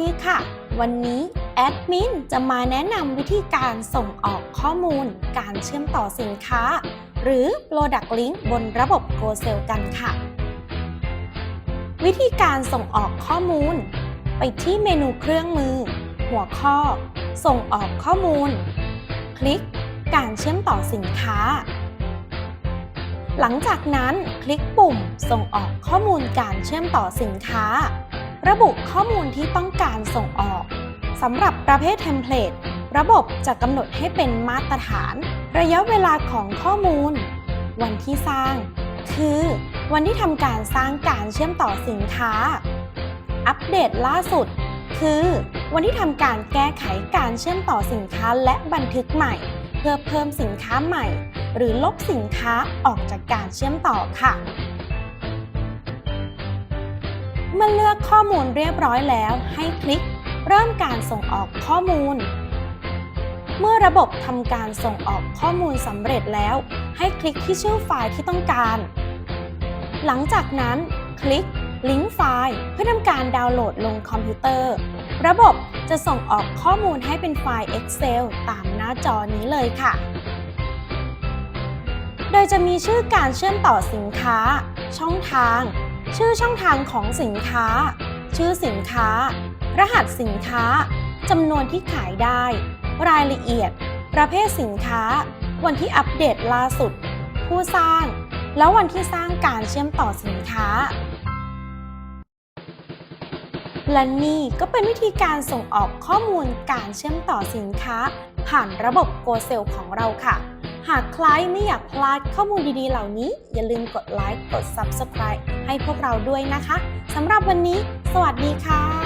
ดีค่ะ วันนี้แอดมินจะมาแนะนำวิธีการส่งออกข้อมูล การเชื่อมต่อสินค้า หรือ Product Link บนระบบ g o s e l กันค่ะ วิธีการส่งออกข้อมูล ไปที่เมนูเครื่องมือ หัวข้อ ส่งออกข้อมูล คลิก การเชื่อมต่อสินค้า หลังจากนั้นคลิกปุ่ม ส่งออกข้อมูลการเชื่อมต่อสินค้า ระบุข้อมูลที่ต้องการส่งออกสำหรับประเภทเทมเพลตระบบจะกำหนดให้เป็นมาตรฐาน ระยะเวลาของข้อมูล วันที่สร้าง คือวันที่ทำการสร้างการเชื่อมต่อสินค้า อัปเดตล่าสุด คือวันที่ทำการแก้ไขการเชื่อมต่อสินค้าและบันทึกใหม่ เพื่อเพิ่มสินค้าใหม่ หรือลบสินค้าออกจากการเชื่อมต่อค่ะ เมื่อเลือกข้อมูลเรียบร้อยแล้ว ให้คลิกเริ่มการส่งออกข้อมูล เมื่อระบบทำการส่งออกข้อมูลสำเร็จแล้ว ให้คลิกที่ชื่อไฟล์ที่ต้องการ หลังจากนั้นคลิกลิงก์ไฟล์เพื่อทำการดาวน์โหลดลงคอมพิวเตอร์ ระบบจะส่งออกข้อมูลให้เป็นไฟล์ Excel ตามหน้าจอนี้เลยค่ะ โดยจะมีชื่อการเชื่อมต่อสินค้า ช่องทาง ชื่อช่องทางของสินค้า ชื่อสินค้า รหัสสินค้าจำนวนที่ขายได้ รายละเอียด ประเภทสินค้า วันที่อัปเดตล่าสุด ผู้สร้าง แล้ววันที่สร้างการเชื่อมต่อสินค้า และนี่ก็เป็นวิธีการส่งออกข้อมูลการเชื่อมต่อสินค้า ผ่านระบบ g o s e l ของเราค่ะ หากใครไม่อยากพลาดข้อมูลดีๆ เหล่านี้ อย่าลืมกดไลค์ กด Subscribe ให้พวกเราด้วยนะคะ สำหรับวันนี้ สวัสดีค่ะ